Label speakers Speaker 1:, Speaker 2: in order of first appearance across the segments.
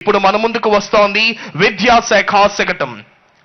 Speaker 1: ఇప్పుడు మన ముందుకు వస్తోంది విద్యాశాఖ శకటం.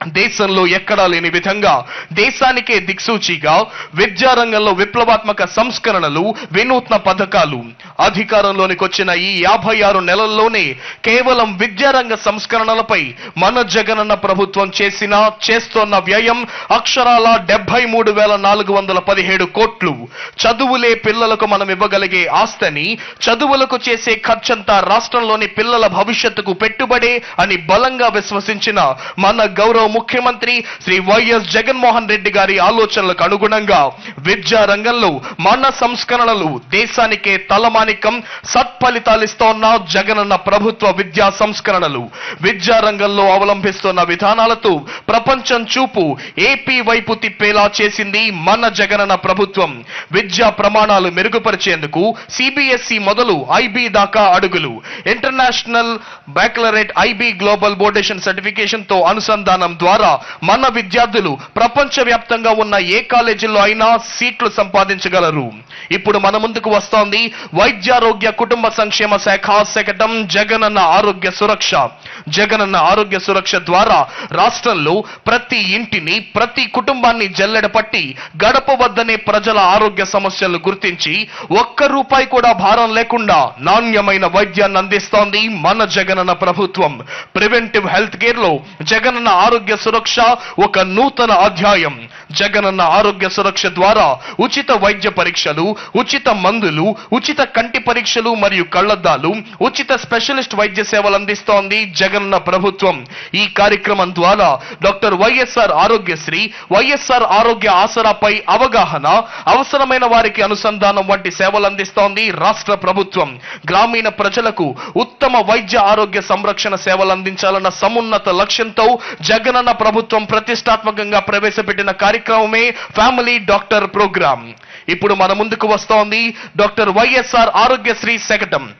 Speaker 1: దేశంలో ఎక్కడా లేని విధంగా దేశానికే దిక్సూచిగా విద్యారంగంలో విప్లవాత్మక సంస్కరణలు వినూత్న పథకాలు. అధికారంలోనికి వచ్చిన ఈ యాభై ఆరు నెలల్లోనే కేవలం విద్యారంగ సంస్కరణలపై మన జగనన్న ప్రభుత్వం చేసిన చేస్తోన్న వ్యయం అక్షరాల డెబ్బై మూడు వేల నాలుగు వందల పదిహేడు కోట్లు. చదువులే పిల్లలకు మనం ఇవ్వగలిగే ఆస్తిని చదువులకు చేసే ఖర్చంతా రాష్ట్రంలోని పిల్లల భవిష్యత్తుకు పెట్టుబడే అని బలంగా విశ్వసించిన మన గౌరవ ముఖ్యమంత్రి శ్రీ వైఎస్ జగన్మోహన్ రెడ్డి గారి ఆలోచనలకు అనుగుణంగా విద్యా రంగంలో మన సంస్కరణలు దేశానికే తలమానికం సత్ఫలితాలిస్తోన్న జగనన్న ప్రభుత్వ విద్యా సంస్కరణలు. విద్యా రంగంలో అవలంబిస్తున్న విధానాలతో ప్రపంచం చూపు ఏపీ వైపు తిప్పేలా చేసింది మన జగనన్న ప్రభుత్వం. విద్యా ప్రమాణాలు మెరుగుపరిచేందుకు సిబిఎస్ఈ మొదలు ఐబీ దాకా అడుగులు. ఇంటర్నేషనల్ బ్యాక్లరేట్ ఐబీ గ్లోబల్ బోర్డేషన్ సర్టిఫికేషన్తో అనుసంధానం ద్వారా మన విద్యార్థులు ప్రపంచ వ్యాప్తంగా ఉన్న ఏ కాలేజీల్లో అయినా సీట్లు సంపాదించగలరు. ఇప్పుడు మన ముందుకు వస్తోంది వైద్యారోగ్య కుటుంబ సంక్షేమ శాఖ శకటం జగనన్న ఆరోగ్య సురక్ష. జగనన్న ఆరోగ్య సురక్ష ద్వారా రాష్ట్రంలో ప్రతి ఇంటిని ప్రతి కుటుంబాన్ని జల్లెడ పట్టి గడప వద్దనే ప్రజల ఆరోగ్య సమస్యలను గుర్తించి ఒక్క రూపాయి కూడా భారం లేకుండా నాణ్యమైన వైద్యాన్ని అందిస్తోంది మన జగనన్న ప్రభుత్వం. ప్రివెంటివ్ హెల్త్ కేర్లో జగనన్న ఆరోగ్య సురక్ష ఒక నూతన అధ్యాయం. జగనన్న ఆరోగ్య సురక్ష ద్వారా ఉచిత వైద్య పరీక్షలు ఉచిత మందులు ఉచిత కంటి పరీక్షలు మరియు కళ్ళద్దాలు ఉచిత స్పెషలిస్ట్ వైద్య సేవలు అందిస్తోంది జగనన్న ప్రభుత్వం. ఈ కార్యక్రమం ద్వారా డాక్టర్ వైఎస్ఆర్ ఆరోగ్యశ్రీ వైఎస్ఆర్ ఆరోగ్య ఆసరాపై అవగాహన అవసరమైన వారికి అనుసంధానం వంటి సేవలు అందిస్తోంది రాష్ట్ర ప్రభుత్వం. గ్రామీణ ప్రజలకు ఉత్తమ వైద్య ఆరోగ్య సంరక్షణ సేవలు అందించాలన్న సమున్నత లక్ష్యంతో జగనన్న ప్రభుత్వం ప్రతిష్టాత్మకంగా ప్రవేశపెట్టిన కార్యక్రమమే ఫ్యామిలీ డాక్టర్ ప్రోగ్రాం ఇప్పుడు మన ముందుకు వస్తోంది డాక్టర్ వైఎస్ఆర్ ఆరోగ్యశ్రీ శకటం.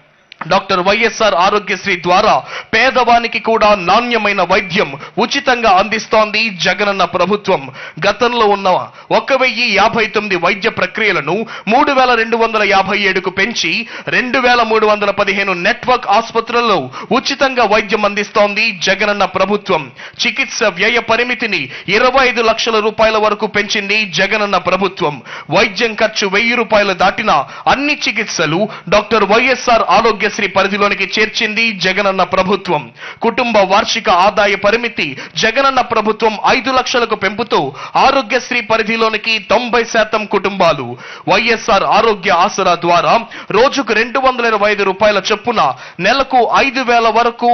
Speaker 1: డాక్టర్ వైఎస్ఆర్ ఆరోగ్యశ్రీ ద్వారా పేదవానికి కూడా నాణ్యమైన వైద్యం ఉచితంగా అందిస్తోంది జగనన్న ప్రభుత్వం. గతంలో ఉన్న ఒక వెయ్యి యాభై తొమ్మిది వైద్య ప్రక్రియలను మూడు వేల రెండు వందల యాభై ఏడుకు పెంచి రెండు వేల మూడు వందల పదిహేను నెట్వర్క్ ఆసుపత్రుల్లో ఉచితంగా వైద్యం అందిస్తోంది జగనన్న ప్రభుత్వం. చికిత్స వ్యయ పరిమితిని ఇరవై ఐదు లక్షల రూపాయల వరకు పెంచింది జగనన్న ప్రభుత్వం. వైద్యం ఖర్చు వెయ్యి రూపాయలు దాటిన అన్ని చికిత్సలు డాక్టర్ వైఎస్ఆర్ ఆరోగ్య కుటుంబశ్రీ పరిధిలోనికి చేర్చింది జగనన్న ప్రభుత్వం. కుటుంబ వార్షిక ఆదాయ పరిమితి జగనన్న ప్రభుత్వం ఐదు లక్షలకు పెంపుతూ ఆరోగ్యశ్రీ పరిధిలోనికి తొంభై శాతం కుటుంబాలు. వైఎస్ఆర్ ఆరోగ్య ఆసరా ద్వారా రోజుకు రెండు వందల ఇరవై ఐదు రూపాయల చొప్పున నెలకు ఐదు వేల వరకు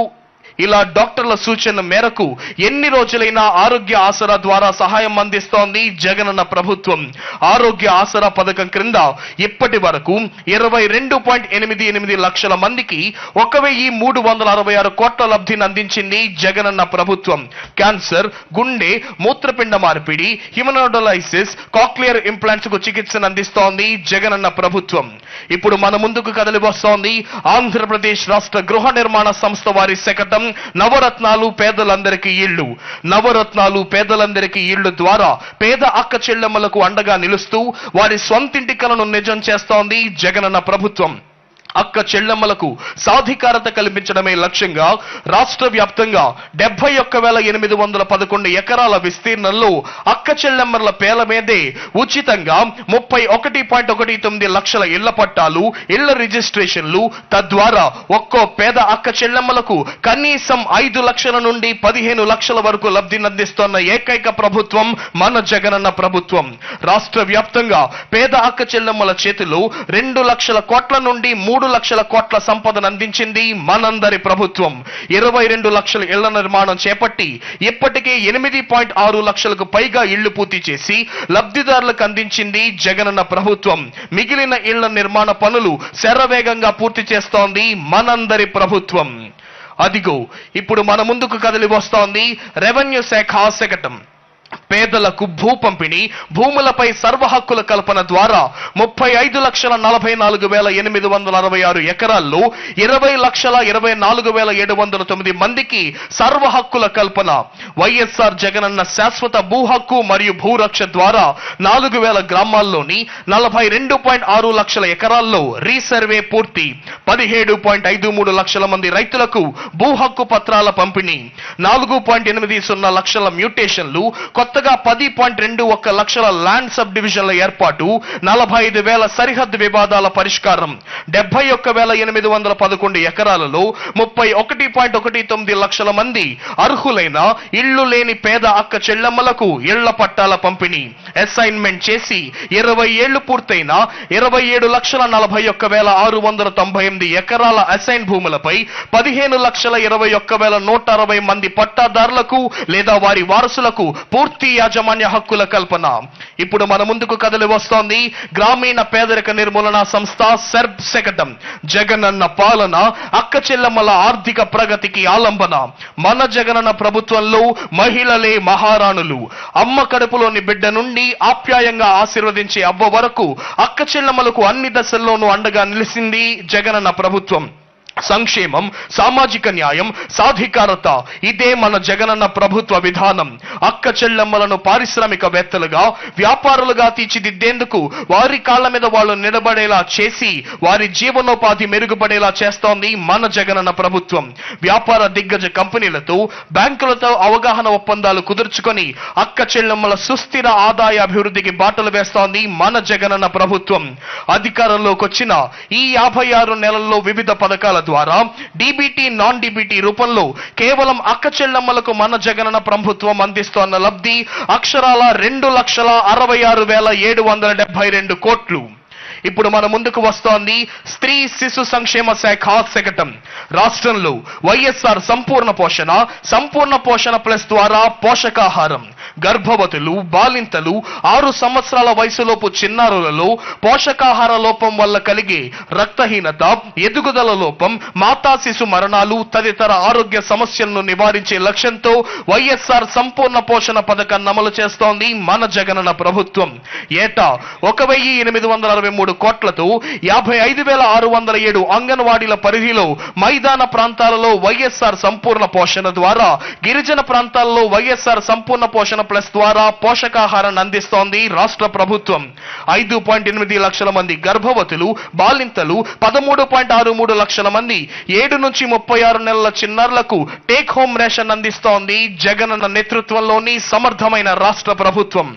Speaker 1: ఇలా డాక్టర్ల సూచన మేరకు ఎన్ని రోజులైనా ఆరోగ్య ఆసరా ద్వారా సహాయం అందిస్తోంది జగనన్న ప్రభుత్వం. ఆరోగ్య ఆసరా పథకం క్రింద ఇప్పటి వరకు ఇరవై రెండు పాయింట్ ఎనిమిది ఎనిమిది లక్షల మందికి ఒక వెయ్యి మూడు వందల అరవై ఆరు కోట్ల లబ్ధిని అందించింది జగనన్న ప్రభుత్వం. క్యాన్సర్ గుండె మూత్రపిండ మార్పిడి హిమనోడలైసిస్ కాక్లియర్ ఇంప్లాంట్స్కు చికిత్సను అందిస్తోంది జగనన్న ప్రభుత్వం. ఇప్పుడు మన ముందుకు కదలి వస్తోంది ఆంధ్రప్రదేశ్ రాష్ట్ర గృహ నిర్మాణ సంస్థ వారి శకటం. నవరత్నాలు పేదలందరికీ ఇళ్ళు. నవరత్నాలు పేదలందరికీ ఇళ్ళు ద్వారా పేద అక్క చెల్లెమ్మలకు అండగా నిలుస్తూ వారి స్వంతింటి కలను నిజం చేస్తోంది జగనన్న ప్రభుత్వం. అక్క చెల్లెమ్మలకు సాధికారత కల్పించడమే లక్ష్యంగా రాష్ట్ర వ్యాప్తంగా డెబ్బై ఒక్క వేల ఎనిమిది వందల పదకొండు ఎకరాల విస్తీర్ణంలో అక్క చెల్లెమ్మల పేల మీదే ఉచితంగా ముప్పై ఒకటి పాయింట్ ఒకటి తొమ్మిది లక్షల ఇళ్ళ పట్టాలు ఇళ్ళ రిజిస్ట్రేషన్లు తద్వారా ఒక్కో పేద అక్క చెల్లెమ్మలకు కనీసం ఐదు లక్షల నుండి పదిహేను లక్షల వరకు లబ్ధినందిస్తున్న ఏకైక ప్రభుత్వం మన జగనన్న ప్రభుత్వం. రాష్ట్ర వ్యాప్తంగా పేద అక్క చెల్లెమ్మల చేతిలో రెండు లక్షల కోట్ల నుండి మూడు లక్షల కోట్ల సంపదను అందించింది మనందరి ప్రభుత్వం. ఇరవై రెండు లక్షల ఇళ్ళ నిర్మాణం చేపట్టి ఇప్పటికే ఎనిమిది పాయింట్ ఆరు లక్షలకు పైగా ఇళ్ళు పూర్తి చేసి లబ్ధిదారులకు అందించింది జగనన్న ప్రభుత్వం. మిగిలిన ఇళ్ళ నిర్మాణ పనులు శరవేగంగా పూర్తి చేస్తోంది మనందరి ప్రభుత్వం. అదిగో ఇప్పుడు మన ముందుకు కదిలి వస్తోంది రెవెన్యూ శాఖ శకటం పేదలకు భూ పంపిణీ భూములపై సర్వ హక్కుల కల్పన ద్వారా ముప్పై ఐదు లక్షల నలభై నాలుగు వేల ఎనిమిది వందల అరవై ఆరు ఎకరాల్లో ఇరవై లక్షల ఇరవై నాలుగు వేల ఏడు వందల తొమ్మిది మందికి సర్వ హక్కుల కల్పన. వైఎస్ఆర్ జగనన్న శాశ్వత భూ హక్కు మరియు భూరక్ష ద్వారా నాలుగు వేల గ్రామాల్లోని నలభై రెండు పాయింట్ ఆరు లక్షల ఎకరాల్లో రీసర్వే పూర్తి. పదిహేడు పాయింట్ ఐదు మూడు లక్షల మంది రైతులకు భూ హక్కు పత్రాల పంపిణీ. నాలుగు పాయింట్ ఎనిమిది సున్నా లక్షల మ్యూటేషన్లు కొత్తగా పది పాయింట్ రెండు ఒక్క లక్షల ల్యాండ్ సబ్ డివిజన్ల ఏర్పాటు నలభై ఐదు వేల సరిహద్దు వివాదాల పరిష్కారం డెబ్బై ఒక్క వేల ఎనిమిది వందల పదకొండు ఎకరాలలో ముప్పై ఒకటి పాయింట్ ఒకటి తొమ్మిది లక్షల మంది అర్హులైన ఇళ్ళు లేని పేద అక్క చెల్లెమ్మలకు ఇళ్ళ పట్టాల పంపిణీ అసైన్మెంట్ చేసి ఇరవై ఏళ్ళు పూర్తయిన ఇరవై ఏడు లక్షల నలభై ఒక్క వేల ఆరు వందల తొంభై ఎనిమిది ఎకరాల అసైన్ భూములపై పదిహేను లక్షల ఇరవై ఒక్క వేల నూట అరవై మంది పట్టాదారులకు లేదా వారి వారసులకు పూర్తి యాజమాన్య హక్కుల కల్పన. ఇప్పుడు మన ముందుకు కదలి వస్తోంది. గ్రామీణ పేదరిక నిర్మూలన సంస్థ సెర్బ్ శకటం జగనన్న పాలన అక్క చెల్లెమ్మల ఆర్థిక ప్రగతికి ఆలంబన. మన జగనన్న ప్రభుత్వంలో మహిళలే మహారాణులు. అమ్మ కడుపులోని బిడ్డ నుండి ఆప్యాయంగా ఆశీర్వదించే అవ్వ వరకు అక్క చెల్లెమ్మలకు అన్ని దశల్లోనూ అండగా నిలిచింది జగనన్న ప్రభుత్వం. సంక్షేమం సామాజిక న్యాయం సాధికారత ఇదే మన జగనన్న ప్రభుత్వ విధానం. అక్క చెల్లెమ్మలను పారిశ్రామికవేత్తలుగా వ్యాపారులుగా తీర్చిదిద్దేందుకు వారి కాళ్ళ మీద వాళ్ళు నిలబడేలా చేసి వారి జీవనోపాధి మెరుగుపడేలా చేస్తోంది మన జగనన్న ప్రభుత్వం. వ్యాపార దిగ్గజ కంపెనీలతో బ్యాంకులతో అవగాహన ఒప్పందాలు కుదుర్చుకొని అక్క చెల్లెమ్మల సుస్థిర ఆదాయ అభివృద్ధికి బాటలు వేస్తోంది మన జగనన్న ప్రభుత్వం. అధికారంలోకి వచ్చిన ఈ యాభై ఆరు నెలల్లో వివిధ పథకాల ద్వారా డీబీటీ నాన్ డీబీటీ రూపంలో కేవలం అక్క చెల్లెమ్మలకు మన జగనన్న ప్రభుత్వం అందిస్తోన్న లబ్ధి అక్షరాల రెండు లక్షల అరవై ఆరు వేల ఏడు వందల డెబ్బై రెండు కోట్లు. ఇప్పుడు మన ముందుకు వస్తోంది స్త్రీ శిశు సంక్షేమ శాఖ శకటం రాష్ట్రంలో వైఎస్ఆర్ సంపూర్ణ పోషణ సంపూర్ణ పోషణ ప్లస్ ద్వారా పోషకాహారం. గర్భవతులు బాలింతలు ఆరు సంవత్సరాల వయసులోపు చిన్నారులలో పోషకాహార లోపం వల్ల కలిగే రక్తహీనత ఎదుగుదల లోపం మాతా శిశు మరణాలు తదితర ఆరోగ్య సమస్యలను నివారించే లక్ష్యంతో వైఎస్ఆర్ సంపూర్ణ పోషణ పథకాన్ని అమలు చేస్తోంది మన జగనన్న ప్రభుత్వం. ఏటా ఒక వెయ్యి ఎనిమిది వందల అరవై మూడు కోట్లతో యాభై ఐదు వేల ఆరు వందల ఏడు అంగన్వాడీల పరిధిలో మైదాన ప్రాంతాలలో వైఎస్ఆర్ సంపూర్ణ పోషణ ద్వారా గిరిజన ప్రాంతాల్లో వైఎస్ఆర్ సంపూర్ణ పోషణ ప్లస్ ద్వారా పోషకాహారాన్ని అందిస్తోంది రాష్ట్ర ప్రభుత్వం. ఐదు పాయింట్ ఎనిమిది లక్షల మంది గర్భవతులు బాలింతలు పదమూడు పాయింట్ ఆరు మూడు లక్షల మంది ఏడు నుంచి ముప్పై ఆరు నెలల చిన్నారులకు టేక్ హోమ్ రేషన్ అందిస్తోంది జగనన్న నేతృత్వంలోని సమర్థమైన రాష్ట్ర ప్రభుత్వం.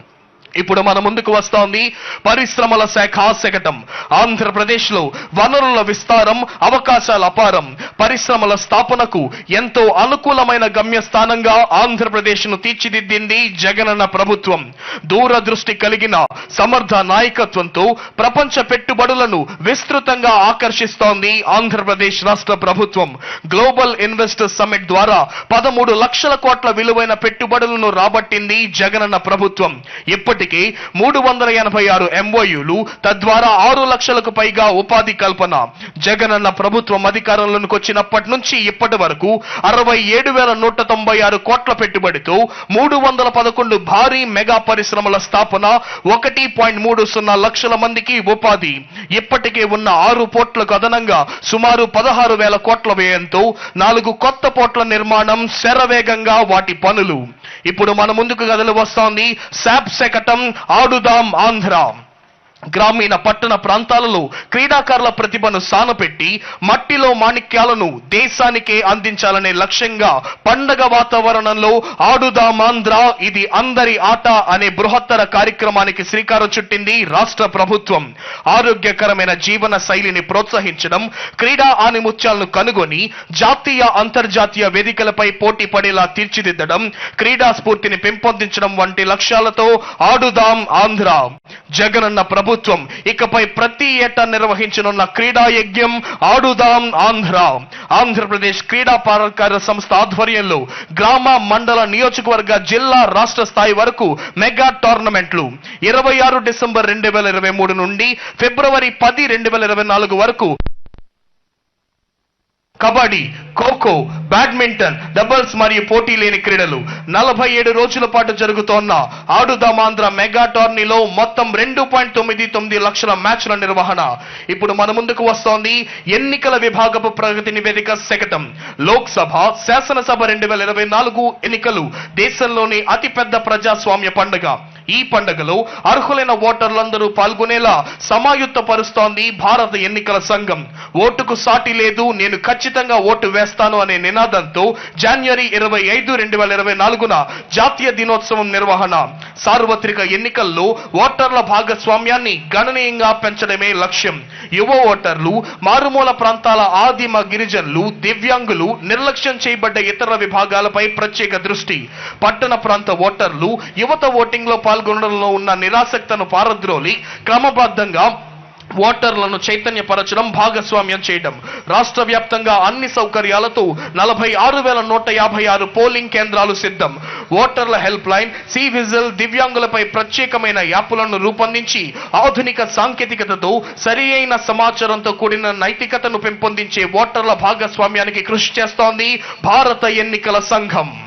Speaker 1: ఇప్పుడు మన ముందుకు వస్తోంది పరిశ్రమల శాఖ శకటం. ఆంధ్రప్రదేశ్లో వనరుల విస్తారం అవకాశాల అపారం. పరిశ్రమల స్థాపనకు ఎంతో అనుకూలమైన గమ్యస్థానంగా ఆంధ్రప్రదేశ్ను తీర్చిదిద్దింది జగనన్న ప్రభుత్వం. దూరదృష్టి కలిగిన సమర్థ నాయకత్వంతో ప్రపంచ పెట్టుబడులను విస్తృతంగా ఆకర్షిస్తోంది ఆంధ్రప్రదేశ్ రాష్ట్ర ప్రభుత్వం. గ్లోబల్ ఇన్వెస్టర్ సమ్మిట్ ద్వారా పదమూడు లక్షల కోట్ల విలువైన పెట్టుబడులను రాబట్టింది జగనన్న ప్రభుత్వం. ఇప్పటి ఇప్పటికే మూడు వందల ఎనభై ఆరు ఎంఓయూలు తద్వారా ఆరు లక్షలకు పైగా ఉపాధి కల్పన. జగనన్న ప్రభుత్వం అధికారంలోకి వచ్చినప్పటి నుంచి ఇప్పటి వరకు అరవై ఏడు వేల నూట తొంభై ఆరు కోట్ల పెట్టుబడితో మూడు వందల పదకొండు భారీ మెగా పరిశ్రమల స్థాపన ఒకటి పాయింట్ మూడు సున్నా లక్షల మందికి ఉపాధి. ఇప్పటికే ఉన్న ఆరు పోర్ట్లకు అదనంగా సుమారు పదహారు వేల కోట్ల వ్యయంతో నాలుగు కొత్త పోర్ట్ల నిర్మాణం శరవేగంగా వాటి పనులు. ఇప్పుడు మన ముందుకు కదలి వస్తోంది. శాప్ శకటం ఆడుదాం ఆంధ్ర. గ్రామీణ పట్టణ ప్రాంతాలలో క్రీడాకారుల ప్రతిభను సానపెట్టి మట్టిలో మాణిక్యాలను దేశానికే అందించాలనే లక్ష్యంగా పండగ వాతావరణంలో ఆడుదామాంధ్ర ఇది అందరి ఆట అనే బృహత్తర కార్యక్రమానికి శ్రీకారం చుట్టింది రాష్ట్ర ప్రభుత్వం. ఆరోగ్యకరమైన జీవన శైలిని ప్రోత్సహించడం క్రీడా ఆనిముత్యాలను కనుగొని జాతీయ అంతర్జాతీయ వేదికలపై పోటీ పడేలా తీర్చిదిద్దడం క్రీడా స్ఫూర్తిని పెంపొందించడం వంటి లక్ష్యాలతో ఆడుదాం ఆంధ్ర. జగనన్న ప్రభుత్వం. ఇకపై ప్రతి ఏటా నిర్వహించనున్న క్రీడా యజ్ఞం ఆడుదాం ఆంధ్ర. ఆంధ్రప్రదేశ్ క్రీడా పారకార సంస్థ ఆధ్వర్యంలో గ్రామ మండల నియోజకవర్గ జిల్లా రాష్ట్ర స్థాయి వరకు మెగా టోర్నమెంట్లు. ఇరవై ఆరు డిసెంబర్ రెండు వేల ఇరవై మూడు నుండి ఫిబ్రవరి పది రెండు వేల ఇరవై నాలుగు వరకు కబడ్డీ ఖోఖో బ్యాడ్మింటన్ డబుల్స్ మరియు పోటీ లేని క్రీడలు. నలభై ఏడు రోజుల పాటు జరుగుతోన్న ఆడుదామాంధ్ర మెగా టోర్నీలో మొత్తం రెండు పాయింట్ తొమ్మిది తొమ్మిది లక్షల మ్యాచ్ల నిర్వహణ. ఇప్పుడు మన ముందుకు వస్తోంది ఎన్నికల విభాగపు ప్రగతి నివేదిక శకటం. లోక్సభ శాసనసభ రెండు వేల ఇరవై నాలుగు ఎన్నికలు. దేశంలోని అతిపెద్ద ప్రజాస్వామ్య పండుగ. ఈ పండుగలో అర్హులైన ఓటర్లందరూ పాల్గొనేలా సమాయుత్తపరుస్తోంది భారత ఎన్నికల సంఘం. ఓటుకు సాటి లేదు నేను ఖచ్చితంగా ఓటు వేస్తాను అనే నినాదంతో జనవరి ఇరవై ఐదు రెండు వేల ఇరవై నాలుగున జాతీయ దినోత్సవం నిర్వహణ. సార్వత్రిక ఎన్నికల్లో ఓటర్ల భాగస్వామ్యాన్ని గణనీయంగా పెంచడమే లక్ష్యం. యువ ఓటర్లు మారుమూల ప్రాంతాల ఆదిమ గిరిజనులు దివ్యాంగులు నిర్లక్ష్యం చేయబడ్డ ఇతర విభాగాలపై ప్రత్యేక దృష్టి. పట్టణ ప్రాంత ఓటర్లు యువత ఓటింగ్లో పాల్గొనడంలో ఉన్న నిరాసక్తను పారద్రోలి క్రమబద్ధంగా ఓటర్లను చైతన్యపరచడం భాగస్వామ్యం చేయడం. రాష్ట్ర వ్యాప్తంగా అన్ని సౌకర్యాలతో నలభై ఆరు వేల నూట యాభై ఆరు పోలింగ్ కేంద్రాలు సిద్ధం. ఓటర్ల హెల్ప్ లైన్ సి విజిల్ దివ్యాంగులపై ప్రత్యేకమైన యాప్లను రూపొందించి ఆధునిక సాంకేతికతతో సరి అయిన సమాచారంతో కూడిన నైతికతను పెంపొందించే ఓటర్ల భాగస్వామ్యానికి కృషి చేస్తోంది భారత ఎన్నికల సంఘం.